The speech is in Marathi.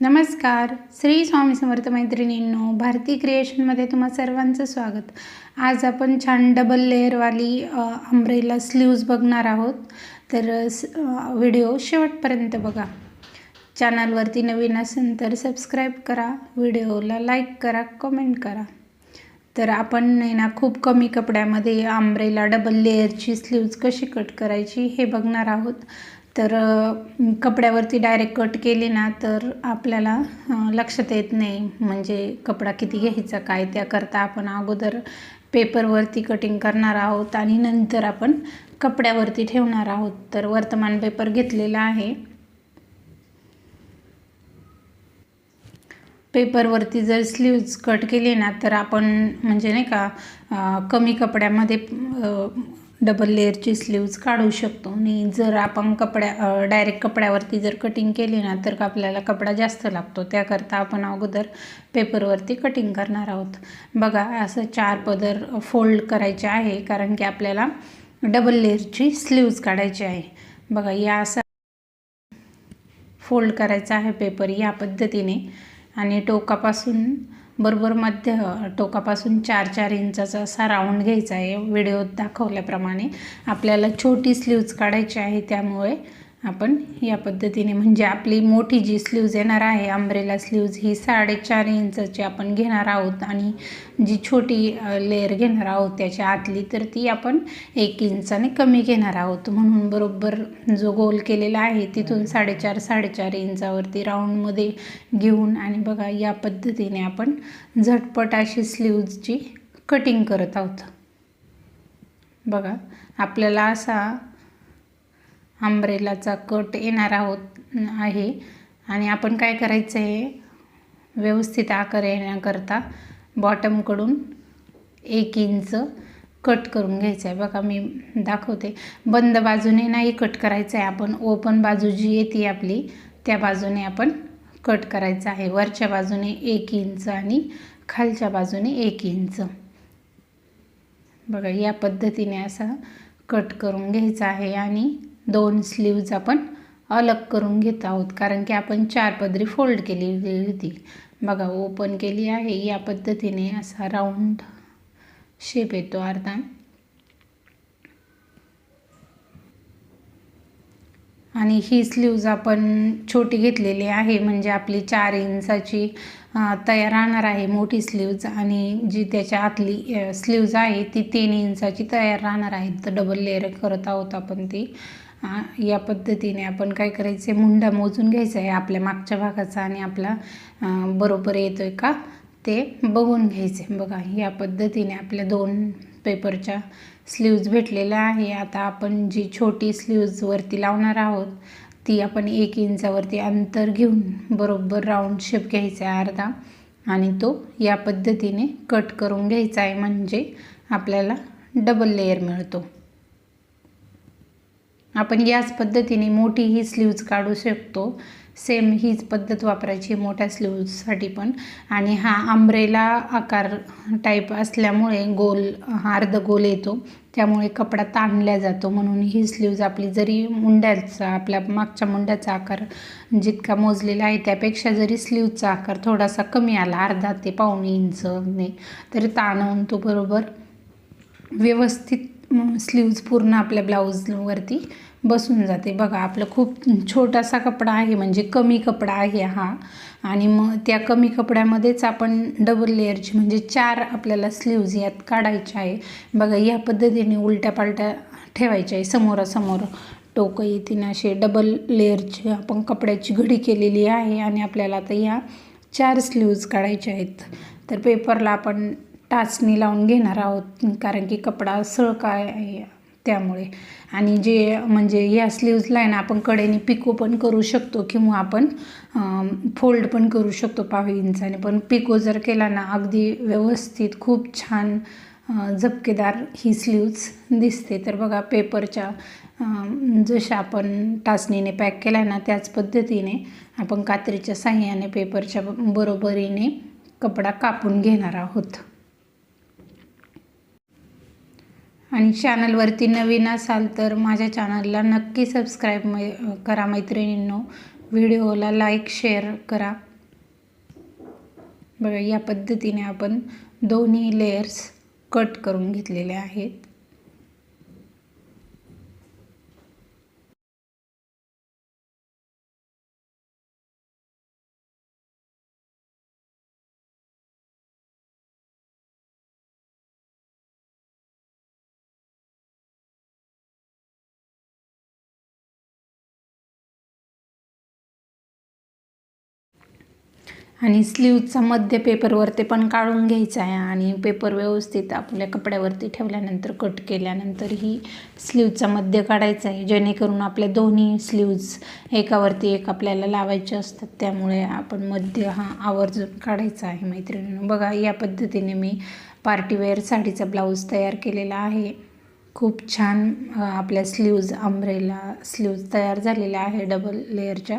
नमस्कार. श्री स्वामी समर्थ मैत्रिणींनो भारती क्रिएशनमध्ये तुम्हा सर्वांचं स्वागत. आज आपण छान डबल लेअरवाली अम्ब्रेला स्लीव्ज बघणार आहोत. तर व्हिडिओ शेवटपर्यंत बघा. चॅनलवरती नवीन असेल तर सबस्क्राईब करा. व्हिडिओला लाईक करा कमेंट करा. तर आपण नाही ना खूप कमी कपड्यामध्ये आंब्रेला डबल लेअरची स्लीव्ज कशी कट करायची हे बघणार आहोत. तर कपड्यावरती डायरेक्ट कट केली ना तर आपल्याला लक्षात येत नाही. म्हणजे कपडा किती घ्यायचा काय त्याकरता आपण अगोदर पेपरवरती कटिंग करणार आहोत आणि नंतर आपण कपड्यावरती ठेवणार आहोत. तर वर्तमान पेपर घेतलेला आहे. पेपरवरती जर स्लीव्ज कट केली ना तर आपण म्हणजे नाही का कमी कपड्यामध्ये डबल लेअरची स्लीव्ज काढू शकतो. आणि जर आपण कपड्या डायरेक्ट कपड्यावरती जर कटिंग केली ना तर आपल्याला कपडा जास्त लागतो. त्याकरता आपण अगोदर पेपरवरती कटिंग करणार आहोत. बघा असं चार पदर फोल्ड करायचे आहे कारण की आपल्याला डबल लेअरची स्लीव्ज काढायची आहे. बघा या असं फोल्ड करायचा आहे पेपर या पद्धतीने. आणि टोकापासून बरोबर मध्य टोकापासून चार चार इंचाचा असा राऊंड घ्यायचा आहे. व्हिडिओत दाखवल्याप्रमाणे आपल्याला छोटी स्लीव्ज काढायची आहे त्यामुळे आपण या पद्धतीने म्हणजे आपली मोठी जी स्लीव्ज येणार आहे अंब्रेला स्लीव्ज ही साडेचार इंचाची आपण घेणार आहोत आणि जी छोटी लेअर घेणार आहोत त्याच्या आतली तर ती आपण एक इंचाने कमी घेणार आहोत. म्हणून बरोबर जो गोल केलेला आहे तिथून साडेचार साडेचार इंचावरती राऊंडमध्ये घेऊन आणि बघा या पद्धतीने आपण झटपट अशी स्लीव्जची कटिंग करत आहोत. बघा आपल्याला असा आंब्रेलाचा कट येणार आहोत आहे. आणि आपण काय करायचं आहे व्यवस्थित आकार येण्याकरता बॉटमकडून एक इंच कट करून घ्यायचं आहे बघा मी दाखवते. बंद बाजूने नाही कट करायचं आहे आपण. ओपन बाजू जी येते आपली त्या बाजूने आपण कट करायचं आहे. वरच्या बाजूने एक इंच आणि खालच्या बाजूने एक इंच. बघा या पद्धतीने असा कट करून घ्यायचा आहे आणि दोन स्लीव्ज आपण अलग करून घेत आहोत. कारण की आपण चार पदरी फोल्ड केलेली होती. बघा ओपन केली आहे. या पद्धतीने असा राऊंड शेप येतो अर्धा. आणि ही स्लीव्ज आपण छोटी घेतलेली आहे. म्हणजे आपली चार इंचाची तयार राहणार आहे मोठी स्लीव्ज आणि जी त्याच्या आतली स्लीव्ज आहे ती तीन इंचाची तयार राहणार आहे. तर डबल लेअर करत आहोत आपण ती. या पद्धतीने आपण काय करायचे मुंडा मोजून घ्यायचा आहे आपल्या मागच्या भागाचा आणि आपला बरोबर येतो आहे का? ते बघून घ्यायचे बघा या पद्धतीने आपल्या दोन पेपरच्या स्लीव्ज भेटलेल्या आहे. आता आपण जी छोटी स्लीव्जवरती लावणार आहोत ती आपण एक इंचावरती अंतर घेऊन बरोबर राऊंड शेप घ्यायचा आहे अर्धा. आणि तो या पद्धतीने कट करून घ्यायचा आहे. म्हणजे आपल्याला डबल लेअर मिळतो. आपण याच पद्धतीने मोठी ही स्लीव्ज काढू शकतो. सेम हीच पद्धत वापरायची मोठ्या स्लीव्जसाठी पण. आणि हा आंब्रेला आकार टाईप असल्यामुळे गोल हा अर्ध गोल येतो. त्यामुळे कपडा ताणल्या जातो. म्हणून ही स्लीव्ज आपली जरी मुंड्याचा आपल्या मागच्या मुंड्याचा आकार जितका मोजलेला आहे त्यापेक्षा जरी स्लीवचा आकार थोडासा कमी आला अर्धा ते पाऊण इंचने तरी ताणवून तो बरोबर व्यवस्थित स्लीव्ज पूर्ण आपल्या ब्लाऊजवरती बसून जाते. बघा आपलं खूप छोटासा कपडा आहे म्हणजे कमी कपडा आहे हा. आणि मग त्या कमी कपड्यामध्येच आपण डबल लेअरची म्हणजे चार आपल्याला स्लीव्ज यात काढायच्या आहे. बघा या पद्धतीने उलट्या पालट्या ठेवायच्या आहे. समोरासमोर टोकं येतील असे डबल लेअरची आपण कपड्याची घडी केलेली आहे. आणि आपल्याला आता या चार स्लीव्ज काढायच्या आहेत. तर पेपरला आपण टाचणी लावून घेणार आहोत. कारण की कपडा सळका आहे त्यामुळे. आणि जे म्हणजे या स्लीव्जला आहे ना आपण कडेने पिको पण करू शकतो किंवा आपण फोल्ड पण करू शकतो पावी इंचाने पण पिको जर केला ना अगदी व्यवस्थित खूप छान झपकेदार ही स्लीव्ज दिसते. तर बघा पेपरच्या जशा आपण टाचणीने पॅक केला ना त्याच पद्धतीने आपण कात्रीच्या साह्याने पेपरच्या बरोबरीने कपडा कापून घेणार आहोत. आणि चॅनलवरती नवीन असाल तर माझ्या चॅनलला नक्की सबस्क्राईब मै करा मैत्रिणींनो. व्हिडिओला लाईक शेअर करा. बघा या पद्धतीने आपण दोन्ही लेयर्स कट करून घेतलेले आहेत. आणि स्लीवचा मध्य पेपरवरती पण काढून घ्यायचा आहे. आणि पेपर व्यवस्थित आपल्या कपड्यावरती ठेवल्यानंतर कट केल्यानंतर ही स्लीवचा मध्य काढायचा आहे. जेणेकरून आपल्या दोन्ही स्लीव्ज एकावरती एक आपल्याला लावायचे असतात. त्यामुळे आपण मध्य हा आवर्जून काढायचा आहे मैत्रिणीनं. बघा या पद्धतीने मी पार्टीवेअर साडीचा ब्लाऊज तयार केलेला आहे. खूप छान आपल्या स्लीव्ज आंब्रेला स्लीव्ज तयार झालेल्या आहे. डबल लेअरच्या